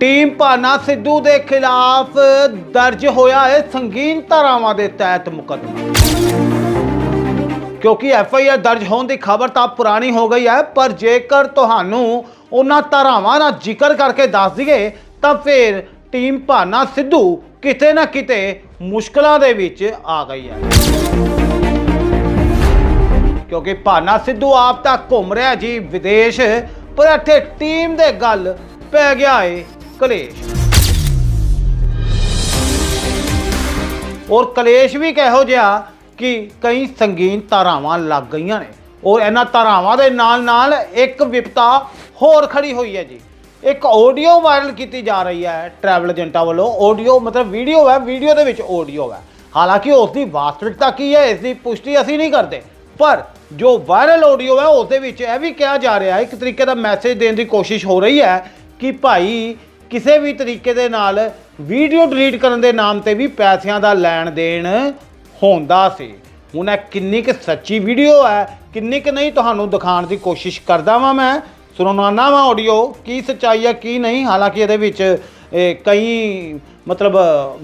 Team Bhana Sidhu ਦੇ ਖਿਲਾਫ ਦਰਜ ਹੋਇਆ ਹੈ ਸੰਗੀਨ ਧਾਰਾਵਾਂ ਦੇ ਤਹਿਤ ਮੁਕੱਦਮਾ। ਕਿਉਂਕਿ ਐਫ ਆਈ ਆਰ ਦਰਜ ਹੋਣ ਦੀ ਖਬਰ ਤਾਂ ਪੁਰਾਣੀ ਹੋ ਗਈ ਹੈ, ਪਰ ਜੇਕਰ ਤੁਹਾਨੂੰ ਉਹਨਾਂ ਧਾਰਾਵਾਂ ਦਾ ਜ਼ਿਕਰ ਕਰਕੇ ਦੱਸ ਦਈਏ, ਤਾਂ ਫਿਰ ਟੀਮ ਭਾਨਾ ਸਿੱਧੂ ਕਿਤੇ ਨਾ ਕਿਤੇ ਮੁਸ਼ਕਲਾਂ ਦੇ ਵਿੱਚ ਆ ਗਈ ਹੈ। ਕਿਉਂਕਿ ਭਾਨਾ ਸਿੱਧੂ ਆਪ ਤਾਂ ਘੁੰਮ ਰਿਹਾ ਜੀ ਵਿਦੇਸ਼, ਪਰ ਇੱਥੇ ਟੀਮ ਦੇ ਗੱਲ ਪੈ ਗਿਆ ਏ। ਕਲੇਸ਼। ਔਰ ਕਲੇਸ਼ ਵੀ ਕਿਹੋ ਜਿਹਾ ਕਿ ਕਈ ਸੰਗੀਨ ਧਾਰਾਵਾਂ ਲੱਗ ਗਈਆਂ ਨੇ। ਔਰ ਇਹਨਾਂ ਧਾਰਾਵਾਂ ਦੇ ਨਾਲ ਨਾਲ ਇੱਕ ਵਿਪਤਾ ਹੋਰ ਖੜੀ ਹੋਈ ਹੈ ਜੀ। ਇੱਕ ਆਡੀਓ ਵਾਇਰਲ ਕੀਤੀ ਜਾ ਰਹੀ ਹੈ ਟਰੈਵਲ ਏਜੰਟਾਂ ਵੱਲੋਂ। ਆਡੀਓ ਮਤਲਬ ਵੀਡੀਓ ਹੈ ਵੀਡੀਓ ਦੇ ਵਿੱਚ ਆਡੀਓ ਹੈ। ਹਾਲਾਂਕਿ ਉਸ ਦੀ ਵਾਸਤਵਿਕਤਾ ਕੀ ਹੈ, ਇਸ ਦੀ ਪੁਸ਼ਟੀ ਅਸੀਂ ਨਹੀਂ ਕਰਦੇ। ਪਰ ਜੋ ਵਾਇਰਲ ਆਡੀਓ ਹੈ, ਉਸ ਦੇ ਵਿੱਚ ਇਹ ਵੀ ਕਿਹਾ ਜਾ ਰਿਹਾ ਹੈ, ਇੱਕ ਤਰੀਕੇ ਦਾ ਮੈਸੇਜ ਦੇਣ ਦੀ ਕੋਸ਼ਿਸ਼ ਹੋ ਰਹੀ ਹੈ ਕਿ ਭਾਈ ਕਿਸੇ ਵੀ ਤਰੀਕੇ ਦੇ ਨਾਲ ਵੀਡੀਓ ਡਿਲੀਟ ਕਰਨ ਦੇ ਨਾਮ ਤੇ ਵੀ ਪੈਸਿਆਂ ਦਾ ਲੈਣ ਦੇਣ ਹੁੰਦਾ ਸੀ। ਹੁਣ ਇਹ ਕਿੰਨੀ ਕੁ ਸੱਚੀ ਵੀਡੀਓ ਹੈ, ਕਿੰਨੀ ਕੁ ਨਹੀਂ ਤੁਹਾਨੂੰ ਦਿਖਾਉਣ ਦੀ ਕੋਸ਼ਿਸ਼ ਕਰਦਾ ਵਾਂ ਮੈਂ। ਸੁਣਾਉਣਾ ਵਾਂ ਆਡੀਓ ਕੀ ਸੱਚਾਈ ਹੈ, ਕੀ ਨਹੀਂ। ਹਾਲਾਂਕਿ ਇਹਦੇ ਵਿੱਚ ਕਈ ਮਤਲਬ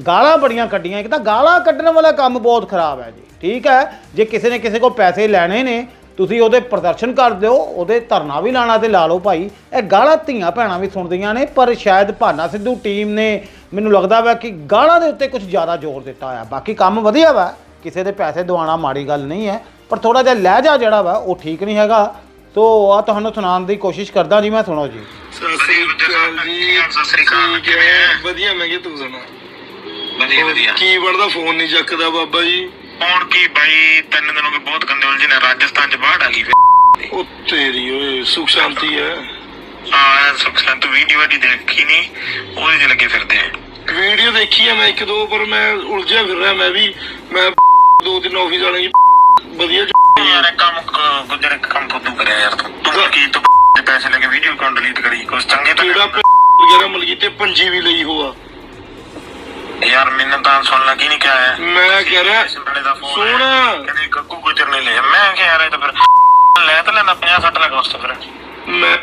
ਗਾਲਾਂ ਬੜੀਆਂ ਕੱਢੀਆਂ। ਇੱਕ ਤਾਂ ਗਾਲਾਂ ਕੱਢਣ ਵਾਲਾ ਕੰਮ ਬਹੁਤ ਖਰਾਬ ਹੈ ਜੀ। ਠੀਕ ਹੈ, ਜੇ ਕਿਸੇ ਨੇ ਕਿਸੇ ਕੋਲ ਪੈਸੇ ਲੈਣੇ ਨੇ ਤੁਸੀਂ ਉਹਦੇ ਪ੍ਰਦਰਸ਼ਨ ਕਰ ਦਿਓ ਉਹਦੇ ਧਰਨਾ ਵੀ ਲਾਣਾ ਤੇ ਲਾ ਲਓ ਭਾਈ। ਇਹ ਗਾਲਾਂ ਧੀਆਂ ਭੈਣਾਂ ਵੀ ਸੁਣਦੀਆਂ ਨੇ ਪਰ ਸ਼ਾਇਦ ਭਾਨਾ ਸਿੱਧੂ ਟੀਮ ਨੇ ਮੈਨੂੰ ਲੱਗਦਾ ਵਾ ਕਿ ਗਾਲਾਂ ਦੇ ਉੱਤੇ ਕੁਝ ਜ਼ਿਆਦਾ ਜ਼ੋਰ ਦਿੱਤਾ ਹੋਇਆ। ਬਾਕੀ ਕੰਮ ਵਧੀਆ ਵਾ ਕਿਸੇ ਦੇ ਪੈਸੇ ਦਵਾਉਣਾ ਮਾੜੀ ਗੱਲ ਨਹੀਂ ਹੈ ਪਰ ਥੋੜਾ ਜਿਹਾ ਲਹਿਜਾ ਜਿਹੜਾ ਵਾ ਉਹ ਠੀਕ ਨਹੀਂ ਹੈਗਾ। ਤੋ ਆ ਤੁਹਾਨੂੰ ਸੁਣਾਉਣ ਦੀ ਕੋਸ਼ਿਸ਼ ਕਰਦਾ ਜੀ ਮੈਂ ਸੁਣੋ ਜੀ। ਸਤਿ ਸ੍ਰੀ ਅਕਾਲ ਜੀ ਸਤਿ ਸ੍ਰੀ ਅਕਾਲ, ਕਿਵੇਂ? ਵਧੀਆ ਮੈਂ ਕਿ ਤੂੰ ਸੁਣਾ। ਵਧੀਆ ਵਧੀਆ। ਕੀ ਬਣਦਾ ਫੋਨ ਨਹੀਂ ਚੱਕਦਾ ਬਾਬਾ ਜੀ। ਹੁਣ ਕੀ ਬਾਈ? ਤਿੰਨ ਦਿਨ ਹੋ ਗਏ ਬਹੁਤ ਗੰਦੇ ਉਲਝੇ ਨੇ ਰਾਜਸਥਾਨ ਚ ਬਾੜ ਆ ਗਈ ਉਹ ਤੇਰੀ ਓਏ ਸੁਖ ਸ਼ਾਂਤੀ ਹੈ। ਹਾਂ ਸੁਖਸਾਂ ਤੂੰ ਵੀਡੀਓ ਵਾਡੀ ਦੇਖੀ ਨਹੀਂ ਉਹਦੇ ਚ ਲੱਗੇ ਫਿਰਦੇ ਆ। ਵੀਡੀਓ ਦੇਖੀ ਹੈ ਮੈਂ ਇੱਕ ਦੋ ਪਰ ਮੈਂ ਉਲਝਿਆ ਫਿਰ ਰਿਹਾ ਮੈਂ ਵੀ। ਮੈਂ ਦੋ ਦਿਨ ਆਫਿਸ ਵਾਲੇ ਵਧੀਆ ਯਾਰ ਕੰਮ ਗੁੱਜਰ ਕੰਮ ਫੁੱਦੂ ਕਰਿਆ ਯਾਰ ਤੂੰ। ਤੂੰ ਕੀ ਤੂੰ ਪੈਸੇ ਲੈ ਕੇ ਵੀਡੀਓ ਅਕਾਊਂਟ ਡਿਲੀਟ ਕਰੀ? ਕੁਛ ਚੰਗੇ ਤਾਂ ਕਿਹੜਾ ਪ- ਵਗੈਰਾ ਮਲਗੀ ਤੇ ਪੰਜੀ ਵੀ ਲਈ ਹੋਆ। ਯਾਰ ਮੈਨੂੰ ਤਾਂ ਸੁਣ ਲੱਗੀ ਨਹੀਂ ਕਿਹਾ ਹੈ। ਮੈਂ ਕਹਿ ਰਿਹਾ ਸਿੰਬਲੇ ਦਾ ਫੋਨ ਸੁਣ। ਕਹਿੰਦੇ ਗੱਗੂ ਗੁੱਜਰ ਨੇ ਲਿਆ ਮੈਂ ਕਿਹਾ ਯਾਰ ਇਹ ਤਾਂ ਫਿਰ ਲੈ ਤਾਂ ਲੈਣਾ 50 60 ਲੱਖ ਉਸ ਤੋਂ ਫਿਰ। ਮੈਂ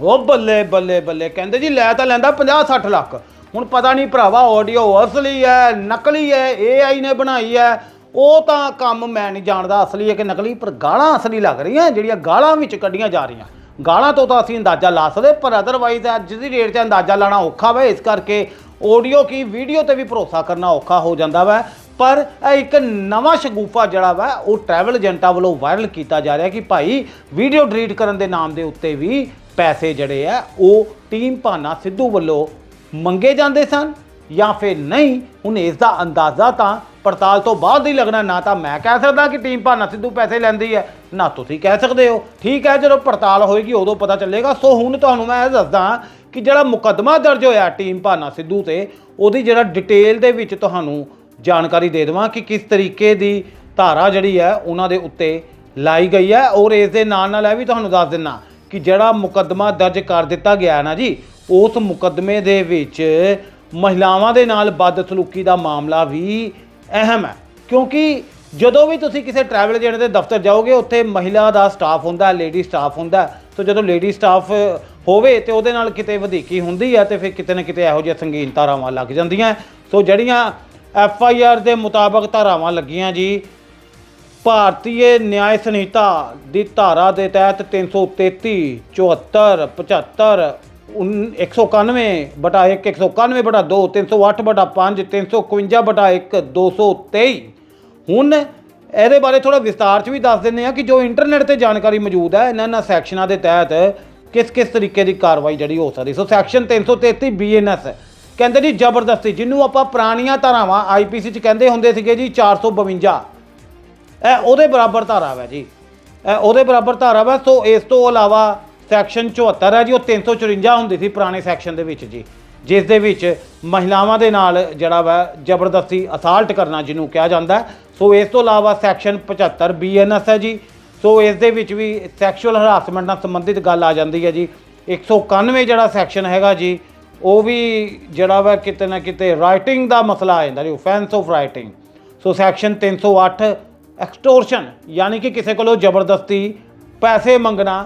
ਉਹ ਬੱਲੇ ਬੱਲੇ ਬੱਲੇ। ਕਹਿੰਦੇ ਜੀ ਲੈ ਤਾਂ ਲੈਂਦਾ 50 60 ਲੱਖ। ਹੁਣ ਪਤਾ ਨਹੀਂ ਭਰਾਵਾ ਆਡੀਓ ਅਸਲੀ ਹੈ ਨਕਲੀ ਹੈ AI ਨੇ ਬਣਾਈ ਹੈ। ਉਹ ਤਾਂ ਕੰਮ ਮੈਂ ਨਹੀਂ ਜਾਣਦਾ ਅਸਲੀ ਹੈ ਕਿ ਨਕਲੀ ਪਰ ਗਾਲਾਂ ਅਸਲੀ ਲੱਗ ਰਹੀਆਂ ਜਿਹੜੀਆਂ ਗਾਲਾਂ ਵਿੱਚ ਕੱਢੀਆਂ ਜਾ ਰਹੀਆਂ। ਗਾਲਾਂ ਤੋਂ ਤਾਂ ਅਸੀਂ ਅੰਦਾਜ਼ਾ ਲਾ ਸਕਦੇ ਪਰ ਅਦਰਵਾਈਜ਼ ਅੱਜ ਦੀ ਰੇਟ 'ਚ ਅੰਦਾਜ਼ਾ ਲਾਣਾ ਔਖਾ ਵਾ। ਇਸ ਕਰਕੇ ਆਡੀਓ ਕੀ ਵੀਡੀਓ ਤੇ ਵੀ ਭਰੋਸਾ ਕਰਨਾ ਔਖਾ ਹੋ ਜਾਂਦਾ ਵਾ। ਪਰ ਇਹ ਇੱਕ ਨਵਾਂ ਸ਼ਗੂਫਾ ਜਿਹੜਾ ਵਾ, ਉਹ ਟਰੈਵਲ ਏਜੰਟਾਂ ਵੱਲੋਂ ਵਾਇਰਲ ਕੀਤਾ ਜਾ ਰਿਹਾ ਕਿ ਭਾਈ ਵੀਡੀਓ ਡਿਲੀਟ ਕਰਨ ਦੇ ਨਾਮ ਦੇ ਉੱਤੇ ਵੀ ਪੈਸੇ ਜਿਹੜੇ ਆ, ਉਹ ਟੀਮ ਭਾਨਾ ਸਿੱਧੂ ਵੱਲੋਂ ਮੰਗੇ ਜਾਂਦੇ ਸਨ ਜਾਂ ਫਿਰ ਨਹੀਂ, ਹੁਣ ਇਸ ਦਾ ਅੰਦਾਜ਼ਾ ਤਾਂ ਪੜਤਾਲ ਤੋਂ ਬਾਅਦ ਹੀ ਲੱਗਣਾ, ਨਾ ਤਾਂ ਮੈਂ ਕਹਿ ਸਕਦਾ ਕਿ ਟੀਮ ਭਾਨਾ ਸਿੱਧੂ ਪੈਸੇ ਲੈਂਦੀ ਹੈ, ਨਾ ਤੁਸੀਂ ਕਹਿ ਸਕਦੇ ਹੋ। ਠੀਕ ਹੈ, ਜਦੋਂ ਪੜਤਾਲ ਹੋਏਗੀ ਉਦੋਂ ਪਤਾ ਚੱਲੇਗਾ। ਸੋ ਹੁਣ ਤੁਹਾਨੂੰ ਮੈਂ ਇਹ ਦੱਸਦਾ ਕਿ ਜਿਹੜਾ ਮੁਕੱਦਮਾ ਦਰਜ ਹੋਇਆ ਟੀਮ ਭਾਨਾ ਸਿੱਧੂ ਤੇ, ਉਹਦੀ ਜਿਹੜਾ ਡਿਟੇਲ ਦੇ ਵਿੱਚ ਤੁਹਾਨੂੰ ਜਾਣਕਾਰੀ ਦੇ ਦੇਵਾਂ ਕਿ ਕਿਸ ਤਰੀਕੇ ਦੀ ਧਾਰਾ ਜਿਹੜੀ ਹੈ, ਉਹਨਾਂ ਦੇ ਉੱਤੇ ਲਾਈ ਗਈ ਹੈ। ਔਰ ਇਸ ਦੇ ਨਾਲ ਨਾਲ ਇਹ ਵੀ ਤੁਹਾਨੂੰ ਦੱਸ ਦਿੰਨਾ ਕਿ ਜਿਹੜਾ ਮੁਕੱਦਮਾ ਦਰਜ ਕਰ ਦਿੱਤਾ ਗਿਆ ਨਾ ਜੀ, ਉਸ ਮੁਕੱਦਮੇ ਦੇ ਵਿੱਚ ਮਹਿਲਾਵਾਂ ਦੇ ਨਾਲ ਬਦਸਲੂਕੀ ਦਾ ਮਾਮਲਾ ਵੀ ਅਹਿਮ ਹੈ। ਕਿਉਂਕਿ ਜਦੋਂ ਵੀ ਤੁਸੀਂ ਕਿਸੇ ਟਰੈਵਲ ਏਜੰਟ ਦੇ ਦਫ਼ਤਰ ਜਾਓਗੇ, ਉੱਥੇ ਮਹਿਲਾ ਦਾ ਸਟਾਫ ਹੁੰਦਾ ਲੇਡੀ ਸਟਾਫ ਹੁੰਦਾ ਸੋ ਜਦੋਂ ਲੇਡੀ ਸਟਾਫ ਹੋਵੇ ਤੇ ਉਹਦੇ ਨਾਲ ਕਿਤੇ ਵਧੀਕੀ ਹੁੰਦੀ ਹੈ ਤੇ ਫਿਰ ਕਿਤੇ ਨਾ ਕਿਤੇ ਇਹੋ ਜਿਹੀਆਂ ਸੰਗੀਨ ਧਾਰਾਵਾਂ ਲੱਗ ਜਾਂਦੀਆਂ। ਸੋ ਜਿਹੜੀਆਂ ਐਫ ਆਈ ਆਰ ਦੇ ਮੁਤਾਬਕ ਧਾਰਾਵਾਂ ਲੱਗੀਆਂ ਜੀ ਭਾਰਤੀ ਨਿਆਇ ਸੰਹਿਤਾ ਦੀ ਧਾਰਾ ਦੇ ਤਹਿਤ 333 74 75 191 ਬਟਾ 1 191 ਬਟਾ 2 308 ਬਟਾ 5 351 ਬਟਾ 1 223 ਹੁਣ ਇਹਦੇ ਬਾਰੇ ਥੋੜਾ ਵਿਸਤਾਰ ਚ ਵੀ ਦੱਸ ਦਿੰਦੇ ਆ ਕਿ ਜੋ ਇੰਟਰਨੈਟ ਤੇ ਜਾਣਕਾਰੀ ਮੌਜੂਦ ਹੈ, ਇਹਨਾਂ ਇਹਨਾਂ ਸੈਕਸ਼ਨਾਂ ਦੇ ਤਹਿਤ ਕਿਸ ਕਿਸ ਤਰੀਕੇ ਦੀ ਕਾਰਵਾਈ ਜਿਹੜੀ ਹੋ ਸਕਦੀ। ਸੋ ਸੈਕਸ਼ਨ 333 ਬੀਐਨਐਸ ਕਹਿੰਦੇ ਜੀ, ਜ਼ਬਰਦਸਤੀ, ਜਿਹਨੂੰ ਆਪਾਂ ਪੁਰਾਣੀਆਂ ਧਾਰਾਵਾਂ ਆਈਪੀਸੀ ਚ ਕਹਿੰਦੇ ਹੁੰਦੇ ਸੀਗੇ ਜੀ 452 ਇਹ ਉਹਦੇ ਬਰਾਬਰ ਧਾਰਾ ਹੈ ਜੀ। ਇਹ ਉਹਦੇ ਬਰਾਬਰ ਧਾਰਾ ਹੈ ਸੋ ਇਸ ਤੋਂ ਇਲਾਵਾ ਸੈਕਸ਼ਨ 74 ਹੈ ਜੀ, ਉਹ 354 ਹੁੰਦੀ ਸੀ ਪੁਰਾਣੇ ਸੈਕਸ਼ਨ ਦੇ ਵਿੱਚ ਜੀ। ਜਿਸ ਦੇ ਵਿੱਚ ਮਹਿਲਾਵਾਂ ਦੇ ਨਾਲ ਜਿਹੜਾ ਵਾ ਜ਼ਬਰਦਸਤੀ ਅਸਾਲਟ ਕਰਨਾ ਜਿਹਨੂੰ ਕਿਹਾ ਜਾਂਦਾ ਸੋ ਇਸ ਤੋਂ ਇਲਾਵਾ ਸੈਕਸ਼ਨ 75 ਬੀਐਨਐਸ ਹੈ ਜੀ। ਸੋ ਇਸ ਦੇ ਵਿੱਚ ਵੀ ਸੈਕਸ਼ੂਅਲ ਹਰਾਸਮੈਂਟ ਨਾਲ ਸੰਬੰਧਿਤ ਗੱਲ ਆ ਜਾਂਦੀ ਹੈ ਜੀ। 191 ਜਿਹੜਾ ਸੈਕਸ਼ਨ ਹੈਗਾ ਜੀ, ਉਹ ਵੀ ਜਿਹੜਾ ਵਾ ਕਿਤੇ ਨਾ ਕਿਤੇ ਰਾਈਟਿੰਗ ਦਾ ਮਸਲਾ ਆ ਜਾਂਦਾ ਜੀ offence of writing so section 308 extortion ਯਾਨੀ ਕਿ ਕਿਸੇ ਕੋਲੋਂ ਜ਼ਬਰਦਸਤੀ ਪੈਸੇ ਮੰਗਣਾ।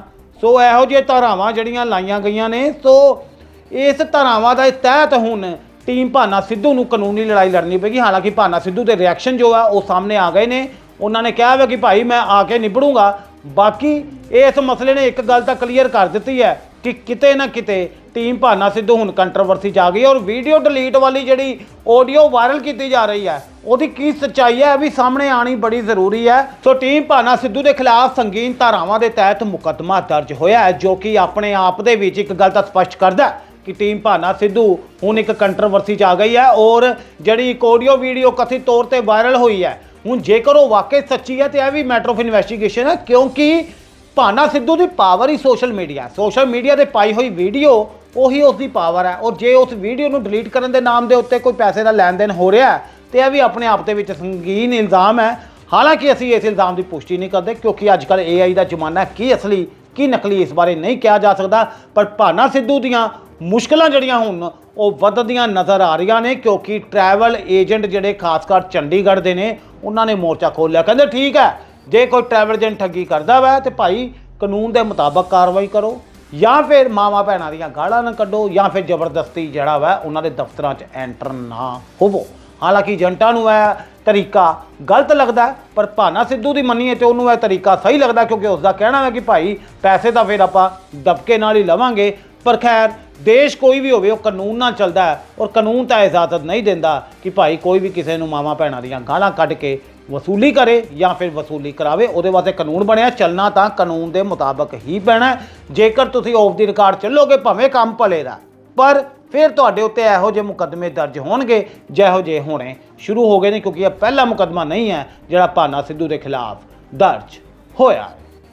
ਸੋ ਇਹੋ ਜਿਹੇ ਧਾਰਾਵਾਂ ਜਿਹੜੀਆਂ ਲਾਈਆਂ ਗਈਆਂ ਨੇ, ਸੋ ਇਸ ਧਾਰਾਵਾਂ ਦਾ ਤਹਿਤ ਹੁਣ ਟੀਮ ਭਾਨਾ ਸਿੱਧੂ ਨੂੰ ਕਾਨੂੰਨੀ ਲੜਾਈ ਲੜਨੀ ਪਏਗੀ ਹਾਲਾਂਕਿ ਭਾਨਾ ਸਿੱਧੂ ਦੇ ਰਿਐਕਸ਼ਨ ਜੋ ਆ, ਉਹ ਸਾਹਮਣੇ ਆ ਗਏ ਨੇ। ਉਹਨਾਂ ਨੇ ਕਿਹਾ ਵਾ ਕਿ ਭਾਈ ਮੈਂ ਆ ਕੇ ਨਿਬੜੂੰਗਾ ਬਾਕੀ ਇਸ ਮਸਲੇ ਨੇ ਇੱਕ ਗੱਲ ਤਾਂ ਕਲੀਅਰ ਕਰ ਦਿੱਤੀ ਹੈ ਕਿ ਕਿਤੇ ਨਾ ਕਿਤੇ ਟੀਮ ਭਾਨਾ ਸਿੱਧੂ ਹੁਣ ਕੰਟਰੋਵਰਸੀ ਚ ਆ ਗਈ ਔਰ ਵੀਡੀਓ ਡਿਲੀਟ ਵਾਲੀ ਜਿਹੜੀ ਆਡੀਓ ਵਾਇਰਲ ਕੀਤੀ ਜਾ ਰਹੀ ਹੈ, ਉਹਦੀ ਕੀ ਸੱਚਾਈ ਹੈ ਇਹ ਵੀ ਸਾਹਮਣੇ ਆਣੀ ਬੜੀ ਜ਼ਰੂਰੀ ਹੈ। ਸੋ ਟੀਮ ਭਾਨਾ ਸਿੱਧੂ ਦੇ ਖਿਲਾਫ ਸੰਗੀਨ ਧਾਰਾਵਾਂ ਦੇ ਤਹਿਤ ਮੁਕੱਦਮਾ ਦਰਜ ਹੋਇਆ ਹੈ, ਜੋ ਕਿ ਆਪਣੇ ਆਪ ਦੇ ਵਿੱਚ ਇੱਕ ਗੱਲ ਤਾਂ ਸਪਸ਼ਟ ਕਰਦਾ ਹੈ ਕਿ ਟੀਮ ਭਾਨਾ ਸਿੱਧੂ ਹੁਣ ਇੱਕ ਕੰਟਰੋਵਰਸੀ ਚ ਆ ਗਈ ਹੈ ਔਰ ਜਿਹੜੀ ਇੱਕ ਆਡੀਓ ਵੀਡੀਓ ਕਥਿਤ ਤੌਰ ਤੇ ਵਾਇਰਲ ਹੋਈ ਹੈ ਹੁਣ ਜੇਕਰ ਉਹ ਵਾਕਈ ਸੱਚੀ ਹੈ ਤੇ ਇਹ ਵੀ ਮੈਟਰ ਆਫ ਇਨਵੈਸਟੀਗੇਸ਼ਨ ਹੈ ਕਿਉਂਕਿ ਭਾਨਾ ਸਿੱਧੂ ਦੀ ਪਾਵਰ ਹੀ ਸੋਸ਼ਲ ਮੀਡੀਆ ਸੋਸ਼ਲ ਮੀਡੀਆ ਤੇ ਪਾਈ ਹੋਈ ਵੀਡੀਓ ਉਹੀ ਉਸ ਦੀ ਪਾਵਰ ਹੈ ਔਰ ਜੇ ਉਸ ਵੀਡੀਓ ਨੂੰ ਡਿਲੀਟ ਕਰਨ ਦੇ ਨਾਮ ਦੇ ਉੱਤੇ ਕੋਈ ਪੈਸੇ ਦਾ ਲੈਣ ਦੇਣ ਹੋ ਰਿਹਾ ਹੈ, ਤੇ ਇਹ ਵੀ ਆਪਣੇ ਆਪ ਦੇ ਵਿੱਚ ਸੰਗੀਨ ਇਲਜ਼ਾਮ ਹੈ। ਹਾਲਾਂਕਿ ਅਸੀਂ ਇਸ ਇਲਜ਼ਾਮ ਦੀ ਪੁਸ਼ਟੀ ਨਹੀਂ ਕਰਦੇ ਕਿਉਂਕਿ ਅੱਜ ਕੱਲ੍ਹ AI ਦਾ ਜ਼ਮਾਨਾ ਕੀ ਅਸਲੀ ਕੀ ਨਕਲੀ ਇਸ ਬਾਰੇ ਨਹੀਂ ਕਿਹਾ ਜਾ ਸਕਦਾ ਪਰ ਭਾਨਾ ਸਿੱਧੂ ਦੀਆਂ ਮੁਸ਼ਕਲਾਂ ਜਿਹੜੀਆਂ ਹੁਣ ਉਹ ਵੱਧਦੀਆਂ ਨਜ਼ਰ ਆ ਰਹੀਆਂ ਨੇ, ਕਿਉਂਕਿ ਟਰੈਵਲ ਏਜੰਟ ਜਿਹੜੇ ਖਾਸ ਕਰ ਚੰਡੀਗੜ੍ਹ ਦੇ ਨੇ, ਉਹਨਾਂ ਨੇ ਮੋਰਚਾ ਖੋਲ੍ਹਿਆ। ਕਹਿੰਦੇ ਠੀਕ ਹੈ, ਜੇ ਕੋਈ ਟਰੈਵਲ ਏਜੰਟ ਠੱਗੀ ਕਰਦਾ ਵਾ, ਤੇ ਭਾਈ ਕਾਨੂੰਨ ਦੇ ਮੁਤਾਬਕ ਕਾਰਵਾਈ ਕਰੋ, ਜਾਂ ਫਿਰ ਮਾਵਾ ਭੈਣਾਂ ਦੀਆਂ ਗਾਲਾਂ ਨਾ ਕੱਢੋ, ਜਾਂ ਫਿਰ ਜ਼ਬਰਦਸਤੀ ਜਿਹੜਾ ਵਾ, ਉਹਨਾਂ ਦੇ ਦਫ਼ਤਰਾਂ 'ਚ ਐਂਟਰ ਨਾ ਹੋਵੋ। ਹਾਲਾਂਕਿ ਏਜੰਟਾਂ ਨੂੰ ਇਹ ਤਰੀਕਾ ਗਲਤ ਲੱਗਦਾ ਪਰ ਭਾਨਾ ਸਿੱਧੂ ਦੀ ਮੰਨੀਏ ਤੇ ਉਹਨੂੰ ਇਹ ਤਰੀਕਾ ਸਹੀ ਲੱਗਦਾ, ਕਿਉਂਕਿ ਉਸ ਦਾ ਕਹਿਣਾ ਹੈ ਕਿ ਭਾਈ ਪੈਸੇ ਤਾਂ ਫਿਰ ਆਪਾਂ ਦਬਕੇ ਨਾਲ ਹੀ ਲਵਾਂਗੇ ਪਰ ਖੈਰ, ਦੇਸ਼ ਕੋਈ ਵੀ ਹੋਵੇ, ਉਹ ਕਾਨੂੰਨ ਨਾਲ ਚੱਲਦਾ ਹੈ ਔਰ ਕਾਨੂੰਨ ਤਾਂ ਇਜਾਜ਼ਤ ਨਹੀਂ ਦਿੰਦਾ ਕਿ ਭਾਈ ਕੋਈ ਵੀ ਕਿਸੇ ਨੂੰ ਮਾਵਾਂ ਭੈਣਾਂ ਦੀਆਂ ਗਾਲਾਂ ਕੱਢ ਕੇ ਵਸੂਲੀ ਕਰੇ ਜਾਂ ਫਿਰ ਵਸੂਲੀ ਕਰਾਵੇ, ਉਹਦੇ ਵਾਸਤੇ ਕਾਨੂੰਨ ਬਣਿਆ, ਚੱਲਣਾ ਤਾਂ ਕਾਨੂੰਨ ਦੇ ਮੁਤਾਬਕ ਹੀ ਪੈਣਾ ਜੇਕਰ ਤੁਸੀਂ ਆਫ ਦੀ ਰਿਕਾਰਡ ਚੱਲੋਗੇ, ਭਾਵੇਂ ਕੰਮ ਭਲੇ ਦਾ, ਪਰ ਫਿਰ ਤੁਹਾਡੇ ਉੱਤੇ ਇਹੋ ਜਿਹੇ ਮੁਕੱਦਮੇ ਦਰਜ ਹੋਣਗੇ, ਜਿਹੋ ਜਿਹੇ ਹੋਣੇ ਸ਼ੁਰੂ ਹੋ ਗਏ ਨੇ, ਕਿਉਂਕਿ ਇਹ ਪਹਿਲਾ ਮੁਕੱਦਮਾ ਨਹੀਂ ਹੈ ਜਿਹੜਾ ਭਾਨਾ ਸਿੱਧੂ ਦੇ ਖਿਲਾਫ ਦਰਜ ਹੋਇਆ।